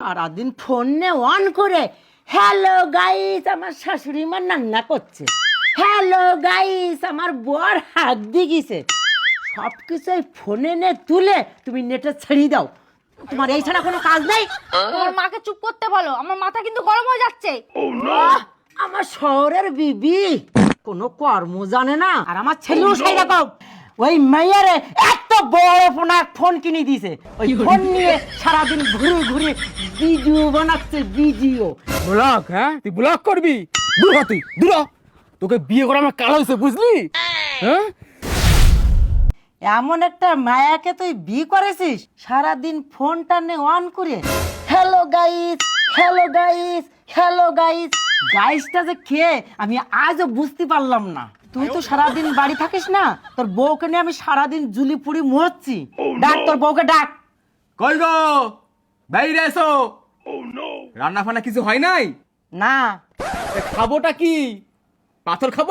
সারাদিন ফোন ফোনে অন করে হ্যালো গাইস আমার শাশুড়ি মা রান্না করছে। হ্যালো গাইস আমার বর হাত দিয়ে গেছে সব কিছু ফোনে নে তুলে তুমি নেটে ছেড়ে দাও। তোমার এই ছাড়া কোনো কাজ নেই? তোমার মাকে চুপ করতে বলো আমার মাথা কিন্তু গরম হয়ে যাচ্ছে। আহ, আমার শহরের বিবি কোনো কর্ম জানে না। আর আমার ছেলেও সেই রকম ওই মেয়েরে এত বড় ফোন ফোন কিনে দিয়েছে ওই ফোন নিয়ে সারাদিন ঘুরে ঘুরে ভিডিও বানাচ্ছে ভিডিও। ব্লক হ্যাঁ? তুই ব্লক করবি? দূর হ তুই দূর হ। তোকে বিয়ে করে আমার কালো হয়েছে বুঝলি? হ্যাঁ? এমন একটা মায়াকে তুই বিয়ে করেছিস সারাদিন ফোনটা নে অন করে hello guys hello guys hello guys গাইসটা যে খেয়ে আমি আজও বুঝতে পারলাম না। তুই তো সারাদিন বাড়ি থাকিস না তোর বউকে নিয়ে আমি সারাদিন জুলি পুরি মরছি। ডাক তোর বউকে ডাক। কই গো? বাইরে এসো। রান্না ফান্না কিছু হয় নাই? না। খাবোটা কি? পাথর খাব?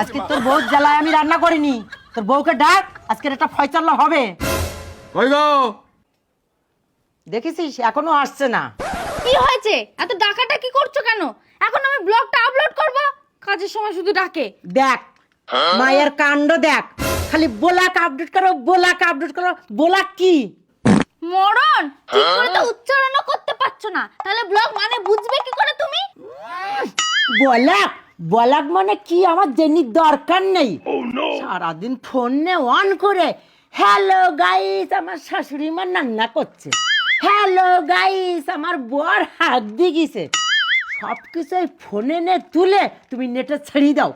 আজকে তোর বউ জ্বালায় আমি রান্না করিনি। তোর বউকে ডাক আজকের একটা ফয়চাল্লা হবে। কই গো? দেখেছিস এখনও আসছে না। কি হয়েছে? এত ডাকাটা কি করছ কেন? এখন আমি ব্লগটা আপলোড করব? কাজের সময় শুধু ডাকে। দেখ মায়ের কাণ্ড দেখ। খালি বোলাক আপডেট করো বোলাক আপডেট করো। বোলাক কি? মরণ? ঠিক করে তো উচ্চারণও করতে পারছ না। তাহলে ব্লগ মানে বুঝবে কি করে তুমি? বলাক বলাক মানে কি? আমার জেনির দরকার নেই। সারাদিন ফোনে অন করে। হ্যালো গাইস আমার শাশুড়ি মা রান্না করছে। হ্যালো গাইস আমার বর হাত দিয়ে গেছে সব কিছু ফোনে নে তুলে তুমি নেটে ছেড়ে দাও।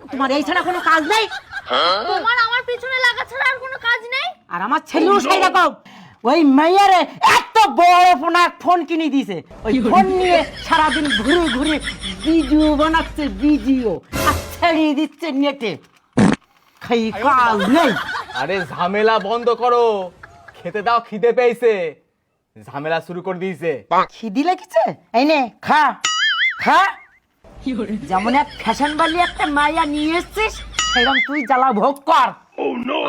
তোমার এই ছাড়া কোনো কাজ নেই? তোমার আমার পিছনে লাগা ছাড়া আর কোনো কাজ নেই? আর আমার ছেলেও সেই রকম। ওই মেয়েরে এত বড় ফোন ফোন কিনে দিয়েছে। ওই ফোন নিয়ে সারাদিন ঘুরে ঘুরে ভিডিও বানাচ্ছে ভিডিও। আর ছেড়িয়ে দিচ্ছে নেটে। খাই কাজ নেই। আরে ঝামেলা বন্ধ করো। খেতে দাও খিদে পেয়েছে। ঝামেলা শুরু করে দিয়েছে। খিদি লেগেছে? এই নে খা। খা যেমন এক ফ্যাশন বালি একটা মায়া নিয়ে এসছিস সেরকম তুই জ্বালা ভোগ কর।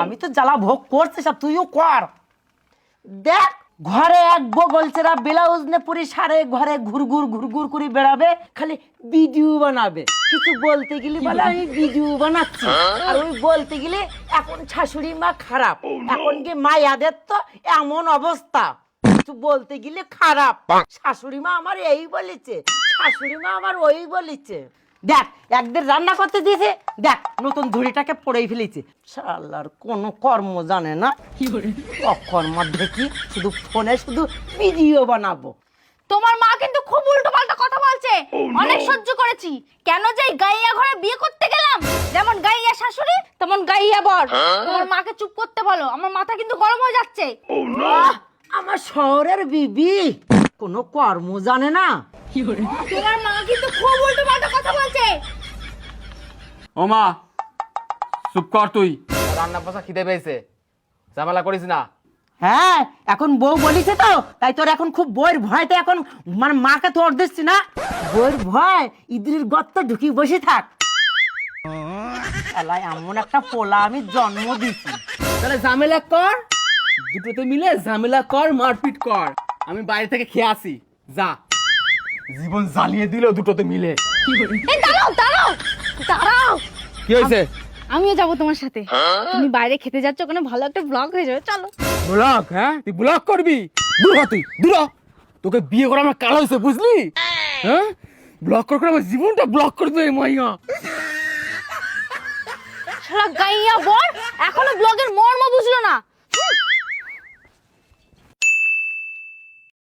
আমি তো জ্বালা ভোগ করছিস আর তুইও কর। দেখ ঘরে এক বগলচেরা ব্লাউজ নে পুরি সারে ঘরে ঘুরঘুর ঘুরঘুর করে বেড়াবে খালি ভিডিও বানাবে। কিছু বলতে গেলে বলে আমি ভিডিও বানাচ্ছি। আর ওই বলতে গেলে এখন শাশুড়ি মা খারাপ। এখন কি মায়াদের তো এমন অবস্থা? কিছু বলতে গেলে খারাপ। শাশুড়ি মা আমার এই বলেছে শাশুড়ি মা আমার ওই বলেছে। দেখ একদের রান্না করতে দিয়েছে দেখ নতুন ঝুড়িটাকে পড়েই ফেলেছে। শালার কোনো কর্ম জানে না। অকর্ম দেখি শুধু ফোনে শুধু ভিডিও বানাবো। তোমার মা কিন্তু খুব উল্টো পাল্টা কথা বলছে। অনেক সহ্য করেছি। কেন যে গাইয়া ঘরে বিয়ে করতে গেলাম? যেমন গাইয়া শাশুড়ি তেমন গাইয়া বর। তোমার মাকে চুপ করতে বলো। আমার মাথা কিন্তু গরম হয়ে যাচ্ছে। আহ, আমার শহরের বিবি। কোনো কর্ম জানে না। তোমার মা কিন্তু খুব উল্টো পাল্টা কথা বলছে। ও মা চুপ কর তুই। রান্না বসা খিদে পেয়েছে। ঝামেলা করিস না। হ্যাঁ এখন বউ বলিছে তো তাই তোর এখন খুব বইয়ের ভয়তে এখন মানে মাকে তোর দিচ্ছি না। বইয়ের ভয় ইদ্রির গর্ত ঢুকি বসে থাক। এমন একটা পোলা আমি জন্ম দিছি। তাহলে ঝামেলা কর। দুটোতে মিলে ঝামেলা কর মারপিট কর। আমি বাইরে থেকে খেয়ে আসি। যা। জীবন জ্বালিয়ে দিল দুটোতে মিলে। এই দাঁড়াও দাঁড়াও দাঁড়াও। কি হয়েছে? আমিও যাব তোমার সাথে। তুমি বাইরে খেতে যাচ্ছ ওখানে ভালো একটা ব্লগ হয়ে যাবে চলো। ব্লক হ্যাঁ? তুই ব্লগ করবি? দূর হ তুই দূর তোকে বিয়ে করে আমার কালো হয়েছে বুঝলি? হ্যাঁ? ব্লগ করে করে আমার জীবনটা ব্লক করে দেবে মাইয়া। শালা গাইয়া বর এখনও ব্লগের মর্ম বুঝলো না।